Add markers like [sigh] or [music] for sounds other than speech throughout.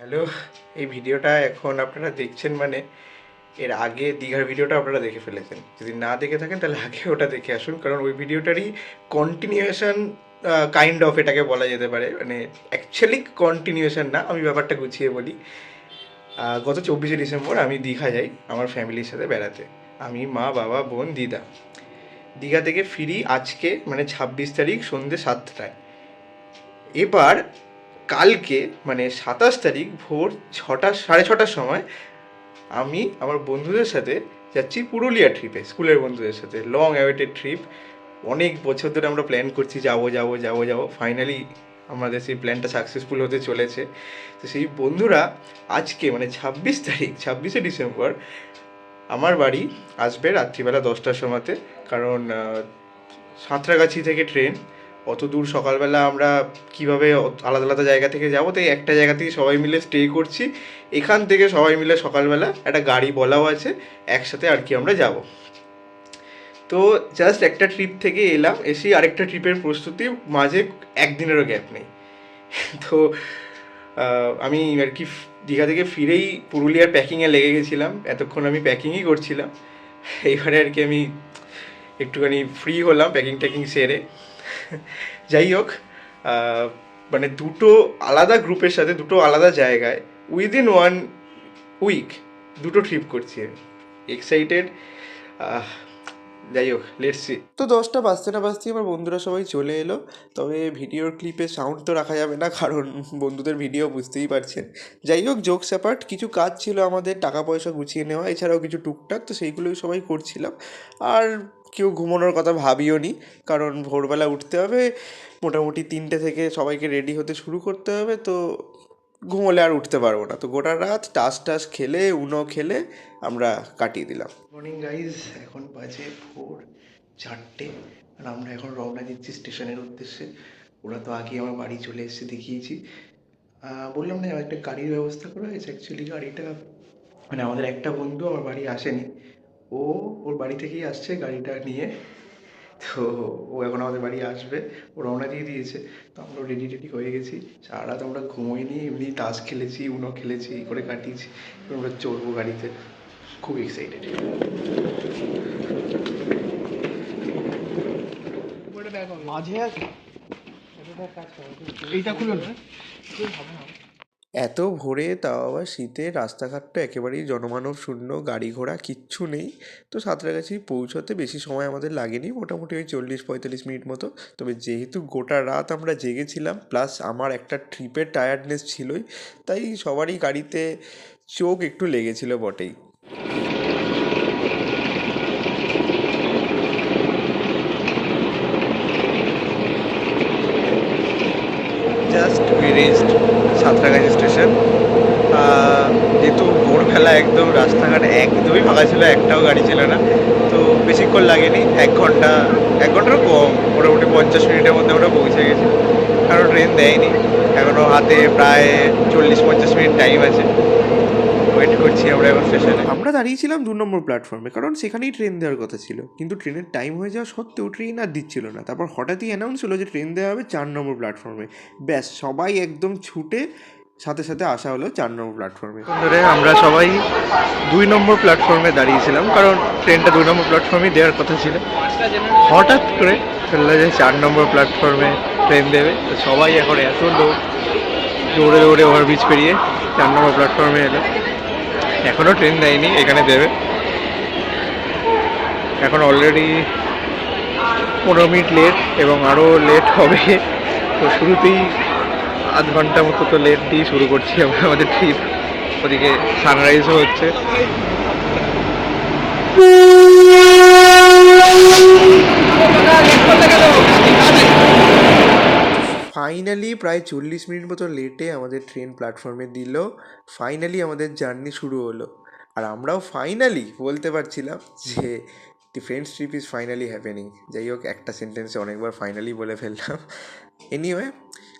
Hello, এই ভিডিওটা এখন আপনারা দেখছেন মানে এর আগে দীঘার ভিডিওটা আপনারা দেখে ফেলেছেন। যদি না দেখে থাকেন তাহলে আগে ওটা দেখে আসুন, কারণ ওই ভিডিওটারই কন্টিনিউয়েশন কাইন্ড অফ এটাকে বলা যেতে পারে। মানে অ্যাকচুয়ালি কন্টিনিউয়েশন না, আমি ব্যাপারটা গুছিয়ে বলি। গত চব্বিশে ডিসেম্বর আমি দীঘা যাই আমার ফ্যামিলির সাথে বেড়াতে। আমি, মা, বাবা, বোন, দিদা। দীঘা থেকে ফিরি আজকে মানে ছাব্বিশ তারিখ সন্ধ্যে সাতটায়। এবার কালকে মানে সাতাশ তারিখ ভোর ছটা, সাড়ে ছটার সময় আমি আমার বন্ধুদের সাথে যাচ্ছি পুরুলিয়া ট্রিপে স্কুলের বন্ধুদের সাথে। লং অ্যাওয়েটেড ট্রিপ অনেক বছর ধরে আমরা প্ল্যান করছি যাব যাব যাব যাব। ফাইনালি আমাদের সেই প্ল্যানটা সাকসেসফুল হতে চলেছে। তো সেই বন্ধুরা আজকে মানে ছাব্বিশ তারিখ, ছাব্বিশে ডিসেম্বর, আমার বাড়ি আসবে রাত্রিবেলা দশটার সময়তে। কারণ সাঁতরাগাছি থেকে ট্রেন অত দূর সকালবেলা আমরা কীভাবে আলাদা আলাদা জায়গা থেকে যাব? তাই একটা জায়গা থেকে সবাই মিলে স্টে করছি। এখান থেকে সবাই মিলে সকালবেলা একটা গাড়ি বলাও আছে, একসাথে আর কি আমরা যাব। তো জাস্ট একটা ট্রিপ থেকে এলাম এসেই আরেকটা ট্রিপের প্রস্তুতি, মাঝে একদিনেরও গ্যাপ নেই। [laughs] তো আমি আর কি দীঘা থেকে ফিরেই পুরুলিয়ার প্যাকিংয়ে লেগে গেছিলাম, এতক্ষণ আমি প্যাকিংই করছিলাম। [laughs] এইবারে আর কি আমি একটুখানি ফ্রি হলাম প্যাকিং ট্যাকিং সেরে। [laughs] যাই হোক মানে দুটো আলাদা গ্রুপের সাথে, দুটো আলাদা জায়গায় উইদিন ওয়ান উইক দুটো ট্রিপ করছি আমি। এক্সাইটেড যাই হোক লেটসি তো দশটা বাজতে না বাজতেই আমার বন্ধুরা সবাই চলে এলো। তবে ভিডিওর ক্লিপে সাউন্ড তো রাখা যাবে না, কারণ বন্ধুদের ভিডিও বুঝতেই পারছেন। যাই হোক জোক স্যাপার্ট কিছু কাজ ছিল আমাদের টাকা পয়সা গুছিয়ে নেওয়া, এছাড়াও কিছু টুকটাক, তো সেইগুলোই সবাই করছিলাম। আর কেউ ঘুমানোর কথা ভাবিও নি, কারণ ভোরবেলা উঠতে হবে, মোটামুটি তিনটে থেকে সবাইকে রেডি হতে শুরু করতে হবে, তো ঘুমোলে আর উঠতে পারব না। তো গোটা রাত টাস টাস খেলে, উনো খেলে আমরা কাটিয়ে দিলাম। মর্নিং গাইজ এখন বাজে ভোর চারটে আর আমরা এখন রওনা দিচ্ছি স্টেশনের উদ্দেশ্যে। ওরা তো আগে আমার বাড়ি চলে এসেছে, দেখিয়েছি। বললাম না একটা গাড়ির ব্যবস্থা করা হয়েছে। অ্যাকচুয়ালি গাড়িটা মানে আমাদের একটা বন্ধু আমার বাড়ি আসেনি। ও ওর বাড়ি থেকেই আসছে গাড়িটা নিয়ে। তো ও এখন আমাদের বাড়ি আসবে ও রওনা দিয়ে দিয়েছে। তো আমরা রেডি টেডি হয়ে গেছি। সারা রাত আমরা ঘুমোইনি এমনি তাস খেলেছি উনো খেলেছি এই করে কাটিয়েছি। এবার আমরা চড়বো গাড়িতে। খুব এক্সাইটেড মাঝে আছে এইটা খুলো না। এত ভোরে তাও আবার শীতে রাস্তাঘাটটা একেবারেই জনমানব শূন্য গাড়ি ঘোড়া কিচ্ছু নেই। তো সাঁতরাগাছি পৌঁছতে বেশি সময় আমাদের লাগেনি, মোটামুটি ওই চল্লিশ পঁয়তাল্লিশ মিনিট মতো। তবে যেহেতু গোটা রাত আমরা জেগেছিলাম, প্লাস আমার একটা ট্রিপের টায়ার্ডনেস ছিলই, তাই সবারই গাড়িতে চোখ একটু লেগেছিল বটেই। Just Santragachi station. যেহেতু ভোরবেলা একদম রাস্তাঘাট একদমই ফাঁকা ছিল, একটাও গাড়ি ছিল না। তো বেশিক্ষণ লাগেনি, এক ঘণ্টা, এক ঘন্টারও কম, মোটামুটি পঞ্চাশ মিনিটের মধ্যে ওটা পৌঁছে গেছে। কারণ ট্রেন দেয়নি। এখনও হাতে প্রায় চল্লিশ পঞ্চাশ মিনিট টাইম আছে। ওয়েট করছি আমরা এখন স্টেশনে আমরা দাঁড়িয়েছিলাম দু নম্বর প্ল্যাটফর্মে কারণ সেখানেই ট্রেন দেওয়ার কথা ছিল। কিন্তু ট্রেনের টাইম হয়ে যাওয়া সত্ত্বেও ট্রেন আর দিচ্ছিল না। তারপর হঠাৎই অ্যানাউন্স হলো যে ট্রেন দেওয়া হবে চার নম্বর প্ল্যাটফর্মে ব্যাস সবাই একদম ছুটে সাথে সাথে আসা হলো চার নম্বর প্ল্যাটফর্মে ধরে আমরা সবাই দুই নম্বর প্ল্যাটফর্মে দাঁড়িয়েছিলাম কারণ ট্রেনটা দুই নম্বর প্ল্যাটফর্মে দেওয়ার কথা ছিল। হঠাৎ করে শুনলো যে চার নম্বর প্ল্যাটফর্মে ট্রেন দেবে। তো সবাই এখন এত লোক দৌড়ে দৌড়ে ওভারব্রিজ পেরিয়ে চার নম্বর প্ল্যাটফর্মে এলো। এখনও ট্রেন দেয়নি, এখানে দেবে। এখন অলরেডি পনেরো মিনিট লেট এবং আরও লেট হবে। তো শুরুতেই আধ ঘণ্টা মতো তো লেট দিয়ে শুরু করছি আমরা আমাদের ট্রিপ ওদিকে সানরাইজও হচ্ছে। ফাইনালি প্রায় চল্লিশ মিনিট মতো লেটে আমাদের ট্রেন প্ল্যাটফর্মে দিল। ফাইনালি আমাদের জার্নি শুরু হলো। আর আমরাও ফাইনালি বলতে পারছিলাম যে friends trip is finally happening যাই হোক, একটা সেন্টেন্সে অনেকবার ফাইনালি বলে ফেললাম। এনিওয়ে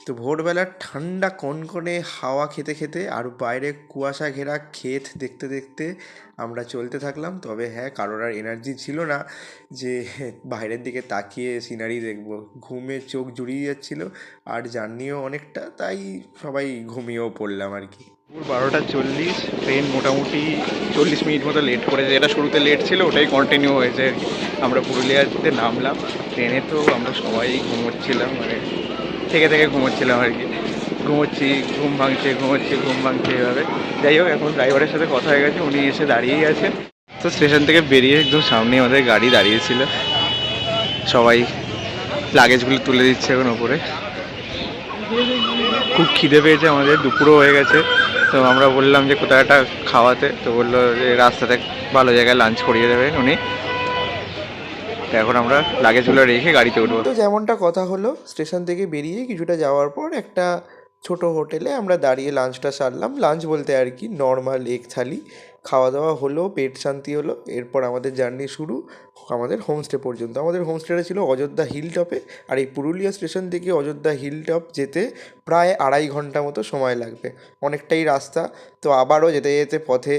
তো ভোরবেলার ঠান্ডা কনকনে হাওয়া খেতে খেতে আর বাইরে কুয়াশা ঘেরা ক্ষেত দেখতে দেখতে আমরা চলতে থাকলাম। তবে হ্যাঁ কারোর আর এনার্জি ছিল না। যে বাইরের দিকে তাকিয়ে সিনারি দেখব। ঘুমে চোখ জুড়িয়ে যাচ্ছিল আর জার্নিও অনেকটা, তাই সবাই ঘুমিয়েও পড়লাম আর কি। বারোটা চল্লিশ ট্রেন মোটামুটি চল্লিশ মিনিট মতো লেট করেছে। যেটা শুরুতে লেট ছিল, ওটাই কন্টিনিউ হয়েছে আর কি। আমরা পুরুলিয়াতে নামলাম। ট্রেনে তো আমরা সবাই ঘুমোচ্ছিলাম মানে থেকে থেকে ঘুমোচ্ছিলাম আর কি। ঘুমোচ্ছি, ঘুম ভাঙছে, ঘুমোচ্ছি, ঘুম ভাঙছে এভাবে। যাই হোক, এখন ড্রাইভারের সাথে কথা হয়ে গেছে, উনি এসে দাঁড়িয়েই আছেন তো স্টেশন থেকে বেরিয়ে একদম সামনে আমাদের গাড়ি দাঁড়িয়েছিল। সবাই লাগেজগুলো তুলে দিচ্ছে এখন ওপরে। খুব খিদে পেয়েছে আমাদের, দুপুরও হয়ে গেছে। তো আমরা বললাম যে কোথাও একটা খাওয়াতে? তো বলল যে, রাস্তাতে ভালো জায়গায় লাঞ্চ করিয়ে দেবেন উনি। এখন আমরা লাগেজগুলো রেখে গাড়িতে উঠবো। তো যেমনটা কথা হলো স্টেশন থেকে বেরিয়ে কিছুটা যাওয়ার পর একটা ছোট হোটেলে আমরা দাঁড়িয়ে লাঞ্চটা সারলাম। লাঞ্চ বলতে আর কি নর্মাল এক থালি খাওয়া দাওয়া হলো, পেট শান্তি হলো, এরপর আমাদের জার্নি শুরু আমাদের হোমস্টে পর্যন্ত। আমাদের হোমস্টেটা ছিল অযোধ্যা হিল টপে আর এই পুরুলিয়া স্টেশন থেকে অযোধ্যা হিল টপ যেতে প্রায় আড়াই ঘণ্টা মতো সময় লাগবে। অনেকটাই রাস্তা, তো আবারও যেতে যেতে পথে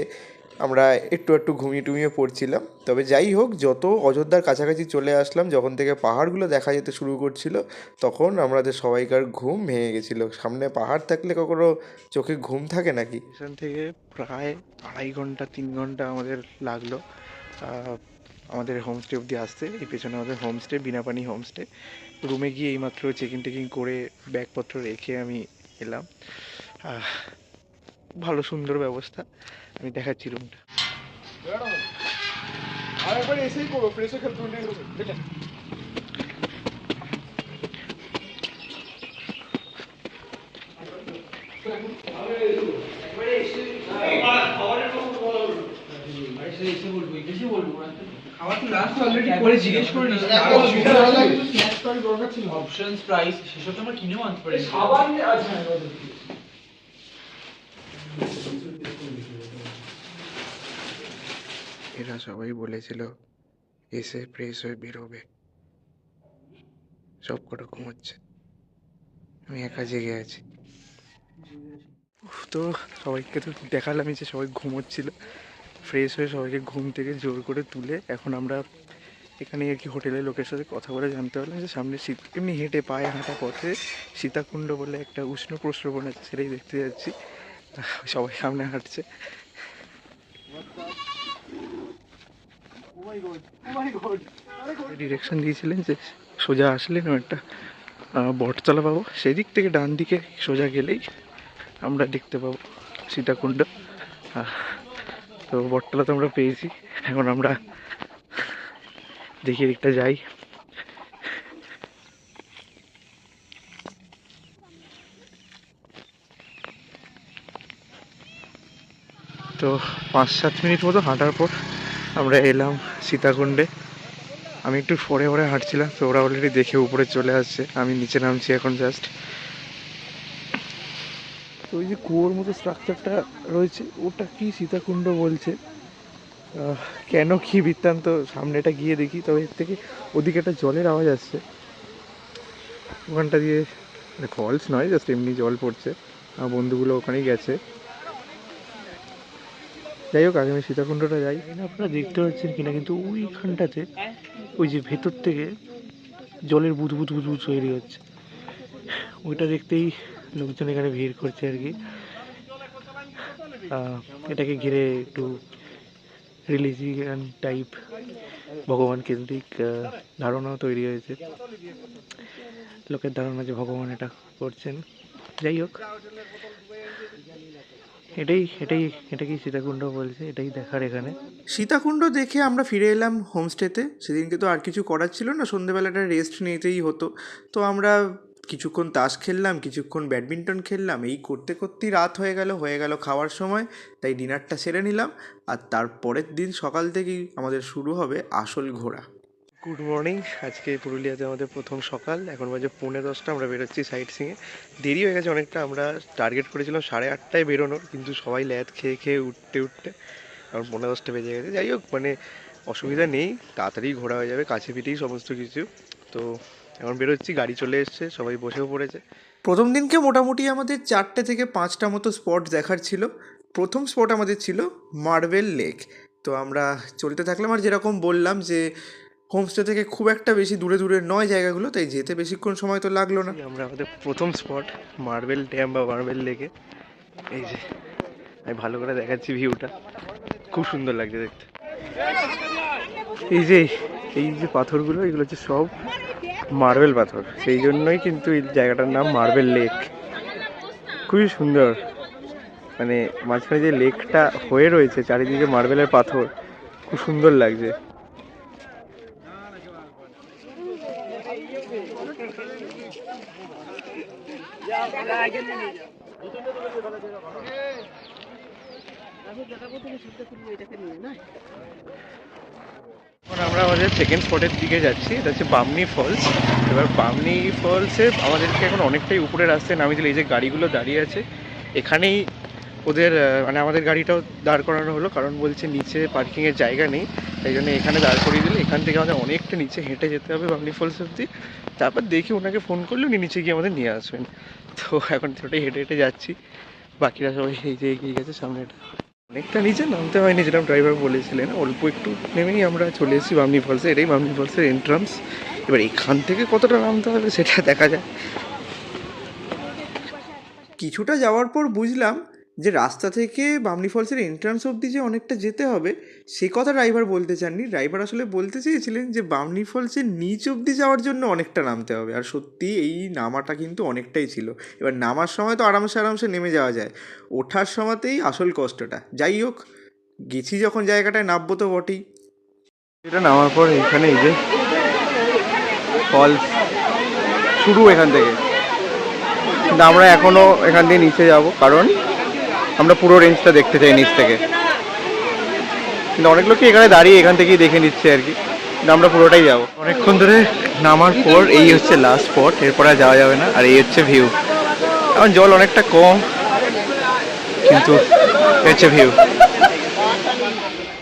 আমরা একটু একটু ঘুমিয়ে টুমিয়ে পড়ছিলাম। তবে যাই হোক, যত অযোধ্যার কাছাকাছি চলে আসলাম, যখন থেকে পাহাড়গুলো দেখা যেতে শুরু করছিল, তখন আমাদের সবাইকার ঘুম ভেঙে গেছিল। সামনে পাহাড় থাকলে কখনো চোখে ঘুম থাকে নাকি? স্টেশন থেকে প্রায় আড়াই ঘণ্টা, তিন ঘণ্টা আমাদের লাগল আমাদের হোমস্টে অবধি আসতে। এই পেছনে আমাদের হোমস্টে বিনাপানি হোমস্টে রুমে গিয়ে এইমাত্র চেকিং টেকিং করে ব্যাগপত্র রেখে আমি এলাম। ভালো সুন্দর ব্যবস্থা। আমি দেখাচ্ছি রুমটা অপশনস প্রাইস সেসব তো আমরা কিনেও আনতে পারি এরা সবাই বলেছিল, এসে ফ্রেশ হয়ে বেরোবে। সব কটা ঘুমোচ্ছে। আমি একা জেগে আছি। তো সবাইকে তো দেখালামই যে সবাই ঘুমোচ্ছিল। ফ্রেশ হয়ে সবাইকে ঘুম থেকে জোর করে তুলে এখন আমরা এখানে আর কি হোটেলের লোকের সাথে কথা বলে জানতে পারলাম যে সামনে শীত, এমনি হেঁটে পায়ে হাঁটা পথে সীতাকুণ্ড বলে একটা উষ্ণ প্রস্রবণ আছে, সেটাই দেখতে যাচ্ছি। সবাই সামনে হাঁটছে। ডিরেকশন দিয়েছিলেন যে সোজা আসলেন একটা বটতলা পাবো সেদিক থেকে ডান দিকে সোজা গেলেই আমরা দেখতে পাবো সীতাকুণ্ড। তো বটতলা তো আমরা পেয়েছি। এখন আমরা দেখি দিকটা যাই। তো পাঁচ সাত মিনিট মতো হাঁটার পর আমরা এলাম সীতাকুণ্ডে। আমি একটু ফরে ফরে হাঁটছিলাম, তো ওরা অলরেডি দেখে উপরে চলে আসছে। আমি নিচে নামছি এখন জাস্ট তো ওই যে কুয়োর মতো স্ট্রাকচারটা রয়েছে, ওটা কি সীতাকুণ্ড বলছে? কেন কি বৃত্তান্ত? সামনেটা গিয়ে দেখি, তবে এর থেকে ওদিকে একটা জলের আওয়াজ আসছে। ওখানটা দিয়ে ফলস নয় জাস্ট এমনি জল পড়ছে। আমার বন্ধুগুলো ওখানেই গেছে। যাই হোক আগে আমি সীতাকুণ্ডটা যাই। আপনারা দেখতে পাচ্ছেন কিনা, কিন্তু ওইখানটাতে ওই যে ভেতর থেকে জলের বুধ বুধ তৈরি হচ্ছে। ওইটা দেখতেই লোকজন এখানে ভিড় করছে আর কি। এটাকে ঘিরে একটু রিলিজিয়ান টাইপ ভগবান কেন্দ্রিক ধারণাও তৈরি হয়েছে। লোকের ধারণা যে ভগবান এটা করছেন। যাই হোক এটাই এটাই, এটাকেই সীতাকুণ্ড বলছে, এটাই দেখার এখানে। সীতাকুণ্ড দেখে আমরা ফিরে এলাম হোমস্টেতে। সেদিনকে তো আর কিছু করার ছিল না, সন্ধেবেলাটা রেস্ট নিতেই হতো। তো আমরা কিছুক্ষণ তাস খেললাম, কিছুক্ষণ ব্যাডমিন্টন খেললাম। এই করতে করতেই রাত হয়ে গেল হয়ে গেল খাওয়ার সময়। তাই ডিনারটা সেরে নিলাম। আর তারপরের দিন সকাল থেকেই আমাদের শুরু হবে আসল ঘোরা। গুড মর্নিং আজকে পুরুলিয়াতে আমাদের প্রথম সকাল। এখন বাজে পৌনে দশটা, আমরা বেরোচ্ছি সাইট সিংয়ে দেরি হয়ে গেছে অনেকটা, আমরা টার্গেট করেছিলাম সাড়ে আটটায় বেরোনোর, কিন্তু সবাই ল্যাদ খেয়ে খেয়ে উঠতে উঠতে এখন পৌনে দশটা বেজে গেছে। যাই হোক মানে অসুবিধা নেই, তাড়াতাড়ি ঘোরা হয়ে যাবে, কাছে পিঠেই সমস্ত কিছু। তো এখন বেরোচ্ছি, গাড়ি চলে এসছে, সবাই বসেও পড়েছে। প্রথম দিনকে মোটামুটি আমাদের চারটে থেকে পাঁচটা মতো স্পট দেখার ছিল। প্রথম স্পট আমাদের ছিল মার্বেল লেক তো আমরা চলতে থাকলাম, আর যেরকম বললাম যে হোমস্টে থেকে খুব একটা বেশি দূরে দূরে নয় জায়গাগুলো, তাই যেতে বেশিক্ষণ সময় তো লাগল না। আমরা আমাদের প্রথম স্পট মার্বেল ড্যাম বা মার্বেল লেকে এই যে, আমি ভালো করে দেখাচ্ছি ভিউটা খুব সুন্দর লাগছে দেখতে। এই যে এই যে পাথরগুলো, এগুলো হচ্ছে সব মার্বেল পাথর। সেই জন্যই কিন্তু এই জায়গাটার নাম মার্বেল লেক খুবই সুন্দর। মানে মাঝখানে যে লেকটা হয়ে রয়েছে, চারিদিকে মার্বেলের পাথর, খুব সুন্দর লাগছে এখন আমরা আমাদের সেকেন্ড স্পটের দিকে যাচ্ছি, এটা হচ্ছে বামনি ফলস এবার বামনি ফলসে আমাদেরকে এখন অনেকটাই উপরে রাস্তায় নামিয়ে দিলে। এই যে গাড়িগুলো দাঁড়িয়ে আছে, এখানেই ওদের মানে আমাদের গাড়িটাও দাঁড় করানো হলো, কারণ বলছে নিচে পার্কিংয়ের জায়গা নেই, তাই জন্য এখানে দাঁড় করিয়ে দিলে। এখান থেকে আমাদের অনেকটা নিচে হেঁটে যেতে হবে বামনি ফলস অব্দি তারপর দেখি ওনাকে ফোন করলে উনি নিচে গিয়ে আমাদের নিয়ে আসবেন। তো এখন ছোটোই হেঁটে হেঁটে যাচ্ছি। বাকিরা সবাই এই যে এগিয়ে গেছে সামনেটা অনেকটা নিচে নামতে হয়নি যেরকম ড্রাইভার বলেছিলেন। অল্প একটু নেমেই আমরা চলে এসেছি বামনি ফলসে এটাই বামনি ফলসের এন্ট্রান্স এবার এখান থেকে কতটা নামতে হবে সেটা দেখা যায় কিছুটা যাওয়ার পর বুঝলাম যে রাস্তা থেকে বামনি ফলসের এন্ট্রান্স অবধি যে অনেকটা যেতে হবে, সে কথা ড্রাইভার বলতে চাননি। ড্রাইভার আসলে বলতে চেয়েছিলেন যে বামনি ফলসের নিচ অবধি যাওয়ার জন্য অনেকটা নামতে হবে। আর সত্যি এই নামাটা কিন্তু অনেকটাই ছিল। এবার নামার সময় তো আরামসে আরামসে নেমে যাওয়া যায়। ওঠার সময়তেই আসল কষ্টটা। যাই হোক, গেছি যখন জায়গাটায়, নামবো তো বটেই। এটা নামার পর এখানে এই যে ফলস শুরু এখান থেকে। আমরা এখনও এখান দিয়ে নিচে যাব। কারণ আমরা পুরো রেঞ্জটা দেখতে চাই নিচ থেকে। কিন্তু অনেক লোকই এখানে দাঁড়িয়ে এখান থেকেই দেখে নিচ্ছে আর কি। কিন্তু আমরা পুরোটাই যাব। অনেকক্ষণ ধরে নামার পর এই হচ্ছে লাস্ট স্পট এরপর আর যাওয়া যাবে না। আর এই হচ্ছে ভিউ এখন জল অনেকটা কম কিন্তু হচ্ছে ভিউ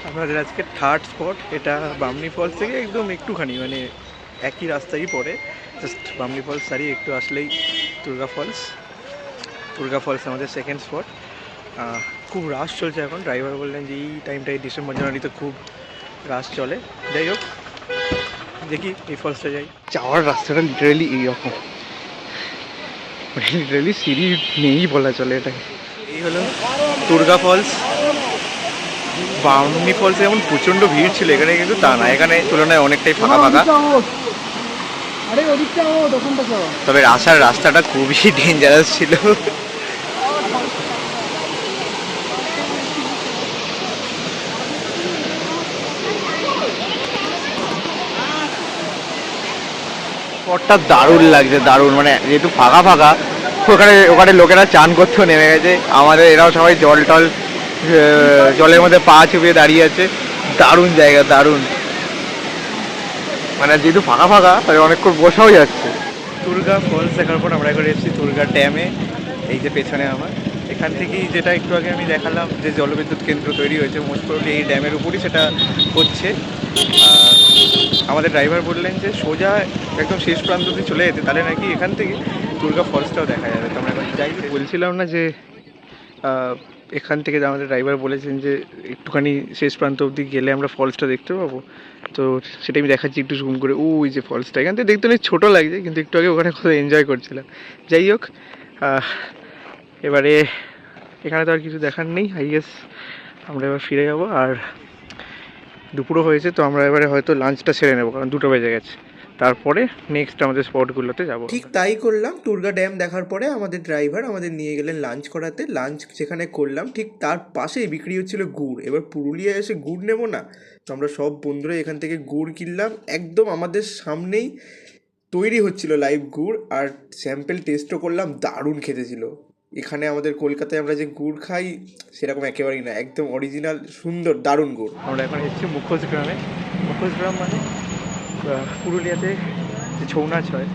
আমাদের আজকে থার্ড স্পট এটা বামনি ফলস থেকে একদম একটুখানি মানে একই রাস্তায় পড়ে। জাস্ট বামনি ফলস সারিয়ে একটু আসলেই দুর্গা ফলস দুর্গা ফলস আমাদের সেকেন্ড স্পট খুব রাশ চলছে এখন। ড্রাইভার বললেন যে এই টাইমটাই ডিসেম্বর জানুয়ারিতে খুব রাশ চলে। যাই হোক দেখি এই ফলসটা যাই। যাওয়ার রাস্তাটা লিটারেলি এইরকম। লিটারেলি সিঁড়ি নেই বলা চলে এটাকে। এই হলো দুর্গা ফলস বামনি ফলসে যেমন প্রচণ্ড ভিড় ছিল এখানে কিন্তু তা না। এখানে তুলনায় অনেকটাই ফাঁকা ফাঁকা। তবে আসার রাস্তাটা খুবই [laughs] ডেঞ্জারাস ছিল। স্পটটা দারুণ লাগছে, দারুণ। মানে যেহেতু ফাঁকা ফাঁকা ওখানে ওখানে লোকেরা চান করতেও নেমে গেছে। আমাদের, এরাও সবাই জল টল জলের মধ্যে পা চুপিয়ে দাঁড়িয়ে আছে। দারুণ জায়গা, দারুণ। মানে যেহেতু ফাঁকা ফাঁকা, তাই অনেকক্ষণ বসাও যাচ্ছে। দুর্গা ফলস দেখার পর আমরা করে এসেছি দুর্গা ড্যামে এই যে পেছনে আমার। এখান থেকেই যেটা একটু আগে আমি দেখালাম যে জলবিদ্যুৎ কেন্দ্র তৈরি হয়েছে। মোস্ট প্রবলি এই ড্যামের উপরই সেটা হচ্ছে। আমাদের ড্রাইভার বললেন যে সোজা একদম শেষ প্রান্ত অব্দি চলে যেতে, তাহলে নাকি এখান থেকে দুর্গা ফলসটাও দেখা যাবে। তো আমরা এখন যাই। বলছিলাম না যে এখান থেকে আমাদের ড্রাইভার বলেছেন যে, একটুখানি শেষ প্রান্ত অবধি গেলে আমরা ফলসটা দেখতে পাবো। তো সেটা আমি দেখাচ্ছি, একটু জুম করে। ওই যে ফলসটা এখান থেকে দেখতে অনেক ছোটো লাগছে, কিন্তু একটু আগে ওখানে কত এনজয় করছিলাম। যাই হোক এবারে এখানে তো আর কিছু দেখার নেই গেস আমরা এবার ফিরে যাব। আর দুপুরও হয়েছে, তো আমরা এবারে হয়তো লাঞ্চটা সেরে নেব, কারণ দুটো বেজে গেছে। তারপরে নেক্সট আমাদের স্পটগুলোতে যাব ঠিক তাই করলাম, টুরগা ড্যাম দেখার পরে আমাদের ড্রাইভার আমাদের নিয়ে গেলেন লাঞ্চ করাতে। লাঞ্চ যেখানে করলাম, ঠিক তার পাশেই বিক্রি হচ্ছিল গুড়। এবার পুরুলিয়া এসে গুড় নেব না, তো আমরা সব বন্ধুরা এখান থেকে গুড় কিনলাম। একদম আমাদের সামনেই তৈরি হচ্ছিল লাইভ গুড়, আর স্যাম্পেল টেস্টও করলাম, দারুণ খেতে ছিল। এখানে আমাদের কলকাতায় আমরা যে গুড় খাই সেরকম একেবারেই না একদম অরিজিনাল সুন্দর দারুণ গুড়। আমরা এখন এসেছি মুখোশ গ্রামে। মুখোশ গ্রাম মানে পুরুলিয়াতে যে ছৌ নাচ হয়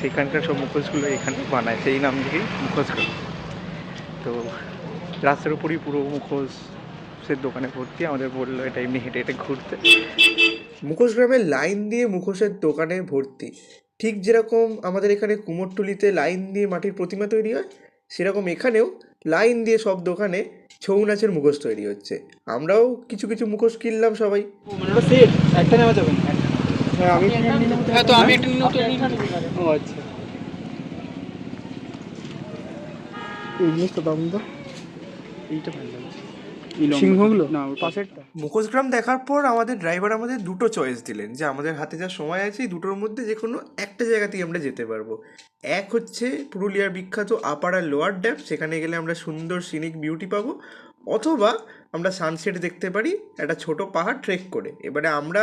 সেখানকার সব মুখোশগুলো এখানে বানায় সেই নাম থেকেই মুখোশ গ্রাম। তো রাস্তার উপরই পুরো মুখোশের দোকানে ভর্তি আমাদের বলল এটা এমনি হেঁটে হেঁটে ঘুরতে। মুখোশ গ্রামের লাইন দিয়ে মুখোশের দোকানে ভর্তি। ঠিক যেরকম আমাদের এখানে কুমোরটুলিতে লাইন দিয়ে মাটির প্রতিমা তৈরি হয় সেরকম এখানেও লাইন দিয়ে সব দোকানে ছৌ নাচের মুখোশ তৈরি হচ্ছে। আমরাও কিছু কিছু মুখোশ কিনলাম সবাই। মানে একটা নেওয়া যাবে হ্যাঁ আমি হ্যাঁ তো আমি একটা ও আচ্ছা। এই জিনিসটা দাম তো এইটা ভালো। সিংহগুলো না পাশেরটা? মুখোশগ্রাম দেখার পর আমাদের ড্রাইভার আমাদের দুটো চয়েস দিলেন যে আমাদের হাতে যা সময় আছে এই দুটোর মধ্যে যে কোনো একটা জায়গাতেই আমরা যেতে পারব। এক হচ্ছে পুরুলিয়ার বিখ্যাত আপার আর লোয়ার ড্যাম সেখানে গেলে আমরা সুন্দর সিনিক বিউটি পাবো অথবা আমরা সানসেট দেখতে পারি একটা ছোট পাহাড় ট্রেক করে। এবারে আমরা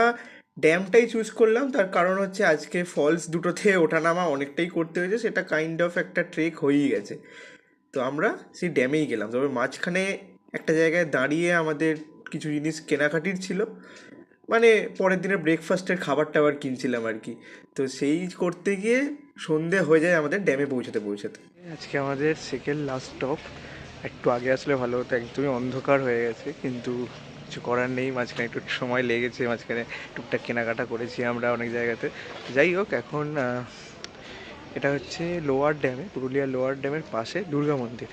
ড্যামটাই চুজ করলাম তার কারণ হচ্ছে আজকে ফলস দুটোতে ওঠানামা অনেকটাই করতে হয়েছে সেটা কাইন্ড অফ একটা ট্রেক হয়েই গেছে। তো আমরা সেই ড্যামেই গেলাম তবে মাঝখানে একটা জায়গায় দাঁড়িয়ে আমাদের কিছু জিনিস কেনাকাটির ছিল। মানে পরের দিনে ব্রেকফাস্টের খাবার টাবার কিনছিলাম আর কি। তো সেই করতে গিয়ে সন্ধে হয়ে যায় আমাদের ড্যামে পৌঁছাতে পৌঁছাতে। আজকে আমাদের সেকেন্ড লাস্ট স্টপ একটু আগে আসলে ভালো হতো, একদমই অন্ধকার হয়ে গেছে, কিন্তু কিছু করার নেই। মাঝখানে একটু সময় লেগেছে, মাঝখানে টুকটাক কেনাকাটা করেছি আমরা অনেক জায়গাতে। যাই হোক, এখন এটা হচ্ছে লোয়ার ড্যামে পুরুলিয়ার লোয়ার ড্যামের পাশে দুর্গা মন্দির।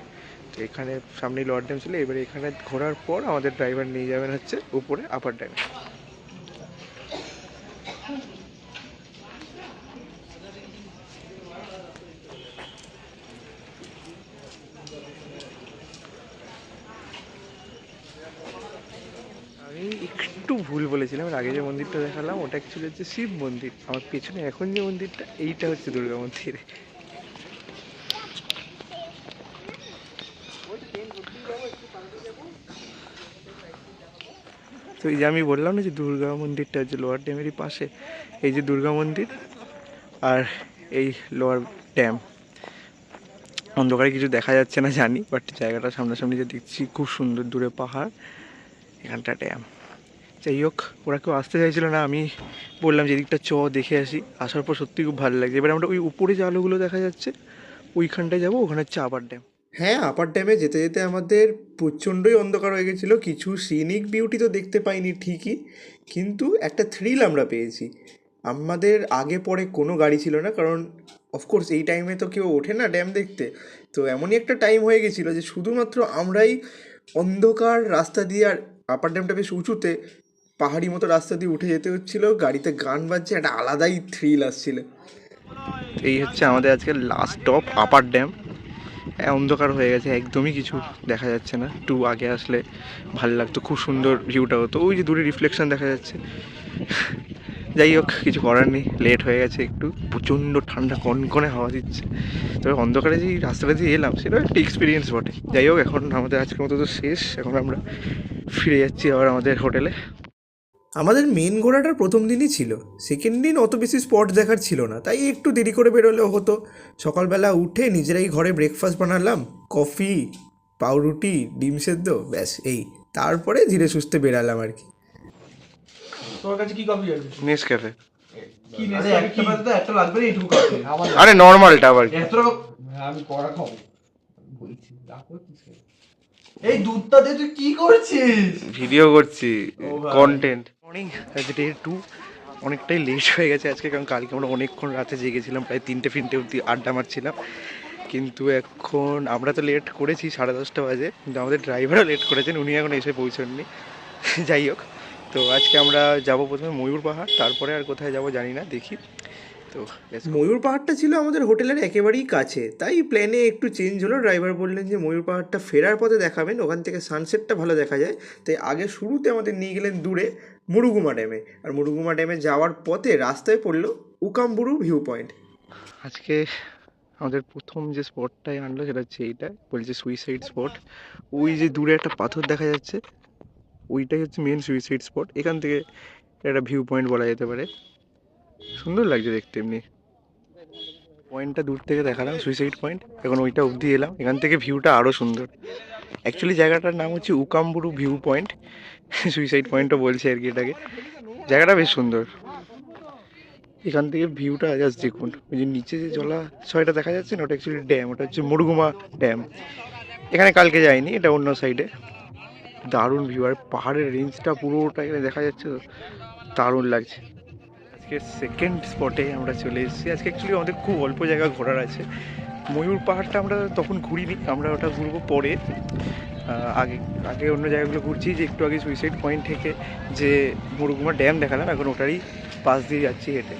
এখানে সামনে লোয়ার ড্যাম ছিল, এবারে এখানে ঘোরার পর আমাদের ড্রাইভার নিয়ে যাবেন হচ্ছে উপরে আপার ড্যামে আমি একটু ভুল বলেছিলাম আগে যে মন্দিরটা দেখালাম, ওটা অ্যাকচুয়ালি হচ্ছে শিব মন্দির। আমার পেছনে এখন যে মন্দিরটা, এইটা হচ্ছে দুর্গা মন্দির। তো এই যে আমি বললাম না যে দুর্গা মন্দিরটা যে লোয়ার ড্যামেরই পাশে, এই যে দুর্গা মন্দির আর এই লোয়ার ড্যাম। অন্ধকারে কিছু দেখা যাচ্ছে না জানি বাট জায়গাটা সামনাসামনি যে দেখছি খুব সুন্দর দূরে পাহাড়, এখানটা ড্যাম। যাই হোক, ওরা কেউ আসতে চাইছিল না, আমি বললাম যে এদিকটা চ, দেখে আসি। আসার পর সত্যি খুব ভালো লাগছে। এবার আমরা ওই উপরে যে আলোগুলো দেখা যাচ্ছে, ওইখানটায় যাব, ওখানে হচ্ছে আবার ড্যাম। হ্যাঁ আপার ড্যামে যেতে যেতে আমাদের প্রচণ্ডই অন্ধকার হয়ে গেছিল। কিছু সিনিক বিউটি তো দেখতে পাইনি ঠিকই, কিন্তু একটা থ্রিল আমরা পেয়েছি। আমাদের আগে পরে কোনো গাড়ি ছিল না, কারণ অফকোর্স এই টাইমে তো কেউ ওঠে না ড্যাম দেখতে। তো এমনই একটা টাইম হয়ে গেছিল যে শুধুমাত্র আমরাই অন্ধকার রাস্তা দিয়ে আর আপার ড্যামটা বেশ উঁচুতে পাহাড়ি মতো রাস্তা দিয়ে উঠে যেতে হচ্ছিল। গাড়িতে গান বাজছে, একটা আলাদাই থ্রিল আসছিল। এই হচ্ছে আমাদের আজকে লাস্ট স্টপ আপার ড্যাম অন্ধকার হয়ে গেছে, একদমই কিছু দেখা যাচ্ছে না। একটু আগে আসলে ভালো লাগতো, খুব সুন্দর ভিউটা হতো ওই যে দূরে রিফ্লেকশন দেখা যাচ্ছে। যাই হোক, কিছু করার নেই লেট হয়ে গেছে একটু। প্রচণ্ড ঠান্ডা, কনকনে হাওয়া দিচ্ছে। তবে অন্ধকারে যে রাস্তাটা দিয়ে এলাম সেটা একটা এক্সপিরিয়েন্স বটে। যাই হোক, এখন আমাদের আজকের মতো তো শেষ। এখন আমরা ফিরে যাচ্ছি আবার আমাদের হোটেলে আমাদের মেন ঘোরাটা প্রথম দিনই ছিল। সেকেন্ড দিন অত বেশি স্পট দেখার ছিল না তাই একটু দেরি করে বেরোলেও হতো। সকালবেলা উঠে নিজেরাই ঘরে ব্রেকফাস্ট বানালাম কফি পাউরুটি ডিম সেদ্ধ ব্যাস এই। তারপরে ধীরে সুস্থে বেরালাম আর কি। কাছে কফি আছে? আরে নর্মালটা আবার এত হ্যাঁ, আমি কড়া খাব। বলছি? এই দুধটা দিয়ে তুই কি করছিস? ভিডিও করছি কন্টেন্ট মর্নিং ডে টু অনেকটাই লেট হয়ে গেছে আজকে কারণ কালকে আমরা অনেকক্ষণ রাতে জেগেছিলাম প্রায় তিনটে ফিনটে অব্দি আড্ডা মারছিলাম। কিন্তু এখন আমরা তো লেট করেছি সাড়ে দশটা বাজে কিন্তু আমাদের ড্রাইভারও লেট করেছেন উনি এখন এসে পৌঁছননি। যাই হোক তো আজকে আমরা যাব প্রথমে ময়ূর পাহাড় তারপরে আর কোথায় যাব জানি না দেখি। তো ময়ূর পাহাড়টা ছিল আমাদের হোটেলের একেবারেই কাছে তাই প্ল্যানে একটু চেঞ্জ হলো। ড্রাইভার বললেন যে ময়ূর পাহাড়টা ফেরার পথে দেখাবেন ওখান থেকে সানসেটটা ভালো দেখা যায়। তাই আগে শুরুতে আমাদের নিয়ে গেলেন দূরে মুরুগুমা ড্যামে। আর মুরুগুমা ড্যামে যাওয়ার পথে রাস্তায় পড়ল উকাম্বুরু ভিউ পয়েন্ট আজকে আমাদের প্রথম যে স্পটটায় আনলো সেটা হচ্ছে এইটা বলছে সুইসাইড স্পট ওই যে দূরে একটা পাথর দেখা যাচ্ছে ওইটাই হচ্ছে মেন সুইসাইড স্পট এখান থেকে একটা ভিউ পয়েন্ট বলা যেতে পারে। সুন্দর লাগছে দেখতে এমনি। পয়েন্টটা দূর থেকে দেখালাম সুইসাইড পয়েন্ট এখন ওইটা অবধি এলাম, এখান থেকে ভিউটা আরও সুন্দর। অ্যাকচুয়ালি জায়গাটার নাম হচ্ছে উকাম্বুরু ভিউ পয়েন্ট সুইসাইড পয়েন্টও বলছে আর কি এটাকে। জায়গাটা বেশ সুন্দর। এখান থেকে ভিউটা জাস্ট দেখুন। ওই যে নিচে যে জলাশয়টা দেখা যাচ্ছে না, ওটা অ্যাকচুয়ালি ড্যাম ওটা হচ্ছে মুরগুমা ড্যাম এখানে কালকে যাইনি, এটা অন্য সাইডে দারুণ ভিউ আর পাহাড়ের রেঞ্জটা পুরোটা এখানে দেখা যাচ্ছে তো, দারুণ লাগছে। আজকে সেকেন্ড স্পটে আমরা চলে এসেছি। আজকে অ্যাকচুয়ালি আমাদের খুব অল্প জায়গা ঘোরার আছে। ময়ূর পাহাড়টা আমরা তখন ঘুরিনি, আমরা ওটা ঘুরবো পরে। আগে আগে অন্য জায়গাগুলো ঘুরছি, যে একটু আগে সুইসাইড পয়েন্ট থেকে যে মুরুগুমা ড্যাম দেখালাম, এখন ওটারই পাশ দিয়ে যাচ্ছি হেঁটে।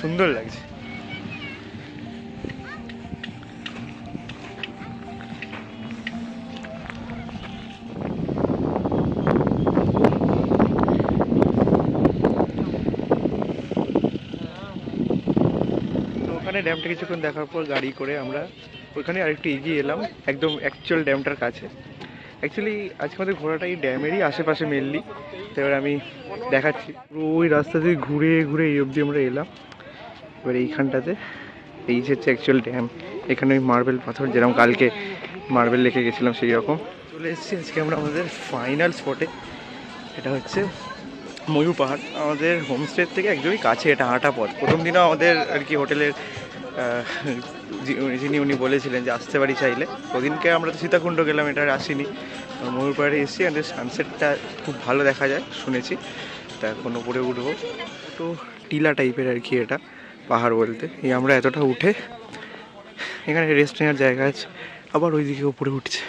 সুন্দর লাগছে। ড্যামটা কিছুক্ষণ দেখার পর গাড়ি করে আমরা ওইখানে আরেকটু এগিয়ে এলাম, একদম অ্যাকচুয়াল ড্যামটার কাছে। অ্যাকচুয়ালি আজকে আমাদের ঘোরাটা এই ড্যামেরই আশেপাশে মেনলি তো এবার আমি দেখাচ্ছি। পুরো ওই রাস্তা দিয়ে ঘুরে ঘুরে এই অবধি আমরা এলাম। এবার এইখানটাতে, এই যে হচ্ছে অ্যাকচুয়াল ড্যাম এখানে ওই মার্বেল পাথর, যেরকম কালকে মার্বেল রেখে গেছিলাম সেই রকম। চলে এসেছি আজকে আমরা আমাদের ফাইনাল স্পটে এটা হচ্ছে ময়ূর পাহাড়। আমাদের হোমস্টের থেকে একদমই কাছে এটা হাঁটা পথ। প্রথম দিনও আমাদের আর কি হোটেলের যিনি উনি বলেছিলেন যে আসতে পারি চাইলে। ওদিনকে আমরা তো সীতাকুণ্ড গেলাম, এটা আর আসিনি। ময়ূরপাড়ে এসেছি, আমাদের সানসেটটা খুব ভালো দেখা যায়, শুনেছি। তা এখন উপরে উঠবো। তো টিলা টাইপের আর কি এটা, পাহাড় বলতে। এই আমরা এতটা উঠে এখানে রেস্ট নেওয়ার জায়গা আছে, আবার ওইদিকে উপরে উঠছে।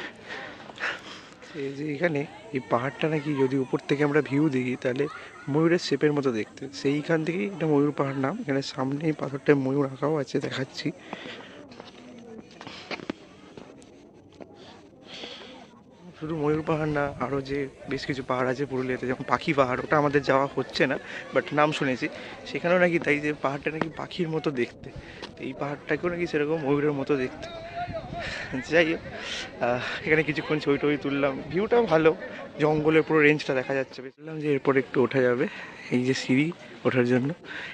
এই যে এখানে এই পাহাড়টা নাকি যদি উপর থেকে আমরা ভিউ দেখি, তাহলে ময়ূরের শেপের মতো দেখতে। সেইখান থেকেই এটা ময়ূর পাহাড় নাম। এখানে সামনে এই পাথরটায় ময়ূর আঁকাও আছে, দেখাচ্ছি। শুধু ময়ূর পাহাড় না, আরও যে বেশ কিছু পাহাড় আছে পুরুলিয়াতে, যেমন পাখি পাহাড়, ওটা আমাদের যাওয়া হচ্ছে না বাট নাম শুনেছি। সেখানেও নাকি তাই যে পাহাড়টা নাকি পাখির মতো দেখতে। তো এই পাহাড়টাকেও নাকি সেরকম ময়ূরের মতো দেখতে। [laughs] যাই হোক এখানে কিছুক্ষণ ছবি টবি তুললাম। ভিউটা ভালো, জঙ্গলের পুরো রেঞ্জটা দেখা যাচ্ছে বললাম যে এরপর একটু ওঠা যাবে, এই যে সিঁড়ি ওঠার জন্য।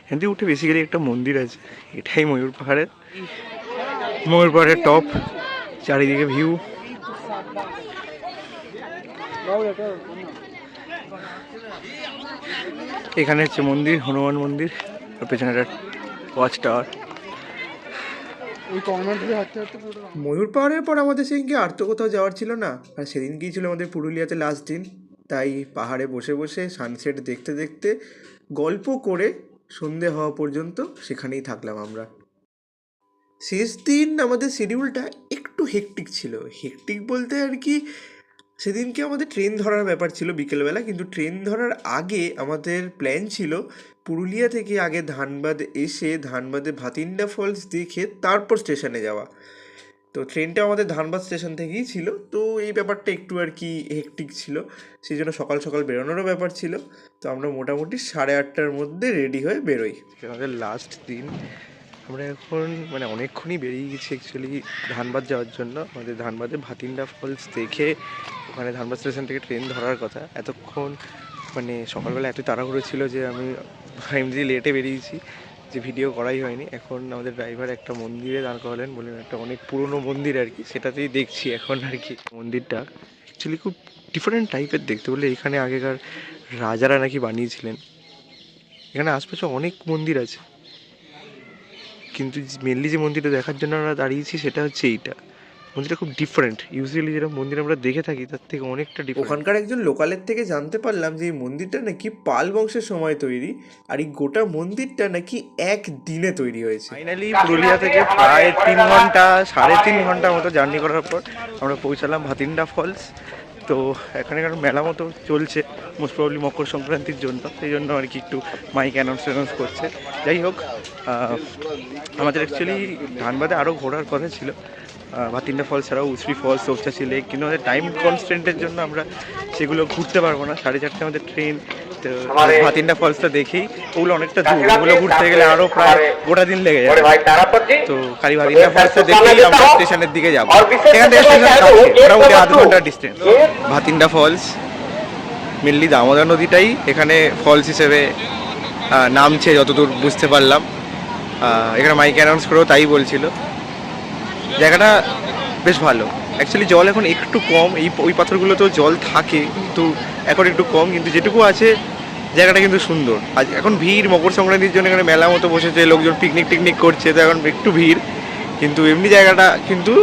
এখান থেকে উঠে বেসিক্যালি একটা মন্দির আছে, এটাই ময়ূর পাহাড়ের। ময়ূর পাহাড়ের টপ চারিদিকে ভিউ এখানে হচ্ছে মন্দির, হনুমান মন্দির পেছনে একটা ওয়াচ টাওয়ার ময়ূর পাহাড়ের পর আমাদের সেদিনকে আর তো কোথাও যাওয়ার ছিল না। আর সেদিনকেই ছিল আমাদের পুরুলিয়াতে লাস্ট দিন। তাই পাহাড়ে বসে বসে সানসেট দেখতে দেখতে গল্প করে সন্ধে হওয়া পর্যন্ত সেখানেই থাকলাম আমরা। শেষ দিন আমাদের শিডিউলটা একটু হেকটিক ছিল। হেকটিক বলতে আর কি সেদিনকে আমাদের ট্রেন ধরার ব্যাপার ছিল বিকেলবেলা, কিন্তু ট্রেন ধরার আগে আমাদের প্ল্যান ছিল পুরুলিয়া থেকে আগে ধানবাদ এসে ধানবাদে ভাতিন্ডা ফলস দেখে তারপর স্টেশনে যাওয়া। তো ট্রেনটা আমাদের ধানবাদ স্টেশন থেকেই ছিল, তো এই ব্যাপারটা একটু আর কি হেকটিক ছিল। সেই জন্য সকাল সকাল বেরোনোরও ব্যাপার ছিল। তো আমরা মোটামুটি সাড়ে আটটার মধ্যে রেডি হয়ে বেরোই। আমাদের লাস্ট দিন। আমরা এখন মানে অনেকক্ষণই বেরিয়ে গেছি অ্যাকচুয়ালি ধানবাদ যাওয়ার জন্য। আমাদের ধানবাদে ভাতিন্ডা ফলস দেখে ওখানে ধানবাদ স্টেশন থেকে ট্রেন ধরার কথা। এতক্ষণ মানে সকালবেলা এত তাড়াহুড়ো ছিল যে আমি এমনি লেটে বেরিয়েছি, যে ভিডিও করাই হয়নি। এখন আমাদের ড্রাইভার একটা মন্দিরে দাঁড় করালেন বললেন একটা অনেক পুরনো মন্দির আর কি, সেটাতেই দেখছি এখন আর কি। মন্দিরটা অ্যাকচুয়ালি খুব ডিফারেন্ট টাইপের দেখতে বলে এখানে আগেকার রাজারা নাকি বানিয়েছিলেন। এখানে আশপাশে অনেক মন্দির আছে। কিন্তু মেনলি যে মন্দিরটা দেখার জন্য আমরা দাঁড়িয়েছি সেটা হচ্ছে এইটা। মন্দিরটা খুব ডিফারেন্ট ইউজুয়ালি যেটা মন্দির আমরা দেখে থাকি তার থেকে অনেকটা ডিফারেন্ট ওখানকার একজন লোকালের থেকে জানতে পারলাম যে এই মন্দিরটা নাকি পাল বংশের সময় তৈরি আর এই গোটা মন্দিরটা নাকি এক দিনে তৈরি হয়েছে। ফাইনালি পুরুলিয়া থেকে প্রায় তিন ঘণ্টা সাড়ে তিন ঘণ্টা মতো জার্নি করার পর আমরা পৌঁছালাম ভাতিন্ডা ফলস তো এখানে একটা মেলা মতো চলছে মোস্ট প্রবলি মকর সংক্রান্তির জন্য। সেই জন্য আর কি একটু মাইক অ্যানাউন্স অ্যানাউন্স করছে। যাই হোক আমাদের অ্যাকচুয়ালি ধানবাদে আরও ঘোরার কথা ছিল। ভাতিন্ডা ফলস ছাড়াও উসরি ফলস চৌচাশি লেক কিন্তু আমাদের টাইম কনস্ট্যান্টের জন্য আমরা সেগুলো ঘুরতে পারব না। সাড়ে চারটে আমাদের ট্রেন তো ভাতিন্ডা ফলসটা দেখেই ওগুলো অনেকটা দূর। ওগুলো ঘুরতে গেলে আরও প্রায় গোটা দিন লেগে যাবে। তো খালি ভাতিন্ডা ফলসটা দেখেই আমরা স্টেশনের দিকে যাব। এখান থেকে মোটামুটি আধ ঘণ্টার distance Bhatinda falls mainly Damodar নদীটাই। এখানে ফলস হিসেবে নামছে যতদূর বুঝতে পারলাম। এখানে মাইক অ্যানাউন্স করেও তাই বলছিল। জায়গাটা বেশ ভালো। অ্যাকচুয়ালি জল এখন একটু কম। এই ওই পাথরগুলোতেও জল থাকে, কিন্তু এখন একটু কম। কিন্তু যেটুকু আছে, জায়গাটা কিন্তু সুন্দর। আজ এখন ভিড়, মকর সংক্রান্তির জন্য এখানে মেলা মতো বসেছে, লোকজন পিকনিক টিকনিক করছে, তো এখন একটু ভিড়। কিন্তু এমনি জায়গাটা কিন্তু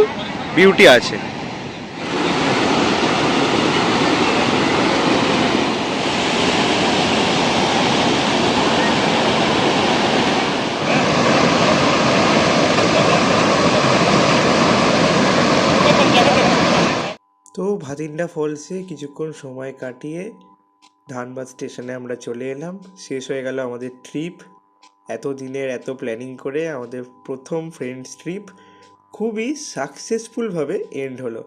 বিউটি আছে। তো ভাতিন্ডা ফলসে কিছুক্ষণ সময় কাটিয়ে ধানবাদ স্টেশনে আমরা চলে এলাম। শেষ হয়ে গেল আমাদের ট্রিপ এত দিনের এত প্ল্যানিং করে আমাদের প্রথম ফ্রেন্ডস ট্রিপ খুবই সাকসেসফুলভাবে এন্ড হলো।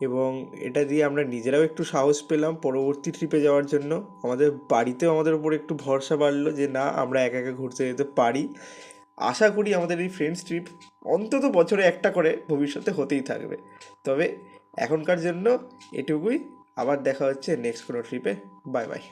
এবং এটা দিয়ে আমরা নিজেরাও একটু সাহস পেলাম পরবর্তী ট্রিপে যাওয়ার জন্য। আমাদের বাড়িতেও আমাদের উপর একটু ভরসা বাড়লো যে না, আমরা একা একা ঘুরতে যেতে পারি। আশা করি আমাদের এই ফ্রেন্ডস ট্রিপ অন্তত বছরে একটা করে ভবিষ্যতে হতেই থাকবে। তবে এখনকার জন্য এটুকুই। আবার দেখা হচ্ছে নেক্সট কোনো ট্রিপে বাই বাই